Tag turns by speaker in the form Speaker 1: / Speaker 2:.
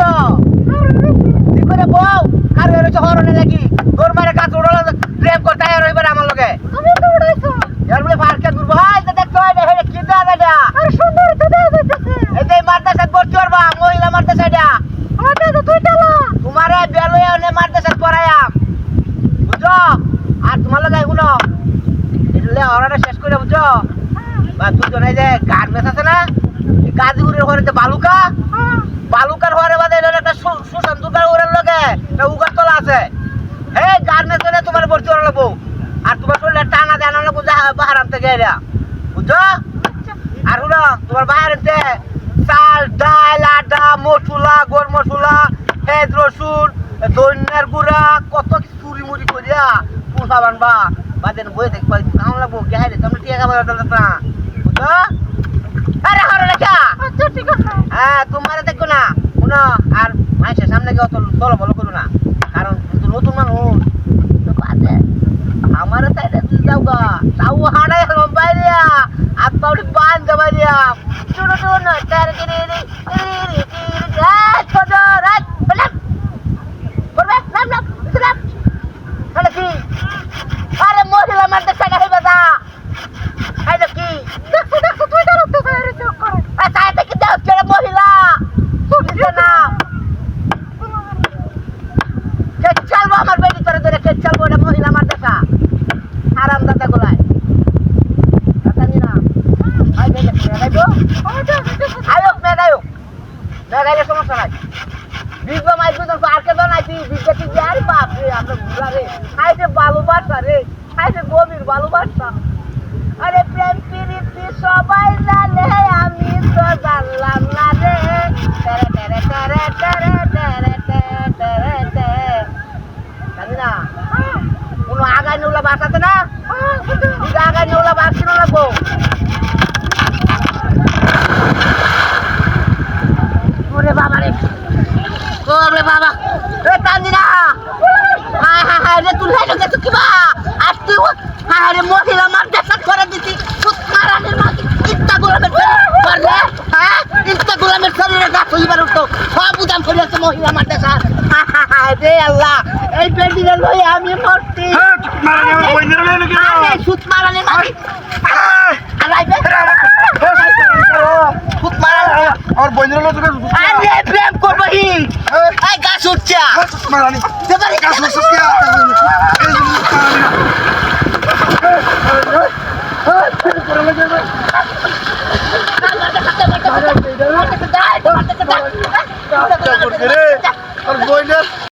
Speaker 1: তো। করে বউ আর এর হচ্ছে তোর মারে কাজ উড়াল প্রেম করতে আর এবার আমার লগে।
Speaker 2: তুমি তো উড়াইছো।
Speaker 1: এর বলে পার্কে ঘুরবো। হাই তো দেখতে হয় না কি দেয়া দেয়া
Speaker 2: আর সুন্দর তো দেওয়া যাইতেছে।
Speaker 1: এই যে মাদ্রাসা ভর্তি করবা মহিলা মাদ্রাসা এটা
Speaker 2: ওটা তো তুই চালা
Speaker 1: তোমারে বেলুয়ে অনে মাদ্রাসা পড়ায়াম বুঝছ? আর তোমার লগে এগুলো অর্ডারটা শেষ করে বুঝছ? বা দুজন যে গার্মেন্টস আছে না গাজীপুরের ঘরে বালুকা তোমার ভর্তি করা লাগবো আর তোমার শরীরে টানা দেনা লাগবো বাহার আনতে গেলে বুঝছ? আর শুনো তোমার বাইরেতে চাল ডাল আটা মসুলা গোর মসুলা হেদ রসুন দৈন্যের গুড়া কত কি চুরি মুড়ি করিয়া পুষা বানবা। বাদেন বই দেখবা কেমন লাগবো কে হাই রে তুমি টিয়া খাবার না বুঝছ? আরে হরে
Speaker 2: ঠিক আছে।
Speaker 1: হ্যাঁ তোমার দেখো না। అప్పుడు బాగా
Speaker 2: చూడు చూడు
Speaker 1: తరగతి মে গাইলে সমস্যা নাই। বিগবা মাই বুঝন আর কে দন আইছি বিগবা কি যার বাপ রে আমরা বুড়া রে। আই যে ভালোবাসা রে যে গভীর ভালোবাসা আরে প্রেম প্রীতি সবাই জানে আমি তো জানলাম না রে। তেরে তেরে তেরে তেরে তেরে তেরে তেরে জানি না কোনো আগায় নোলা বাস আছে না আগায় নোলা বাস কিনো লাগবো? আমার দেখাত করে দিছি সুতমারানের মা ইত্তা গোলামের করলে হ্যাঁ ইত্তা গোলামের ছেলে গাছ হইবার উঠতো সব উদাম ফেলেছে মহিলা আমার দেখা রে আল্লাহ এই পেন্ডিলে লই আমি মরছি সুতমারানের মা
Speaker 3: আর বন্ধুরা লোক
Speaker 1: আরে প্রেম করব এই গাছ উঠছে
Speaker 3: গাছ উঠছে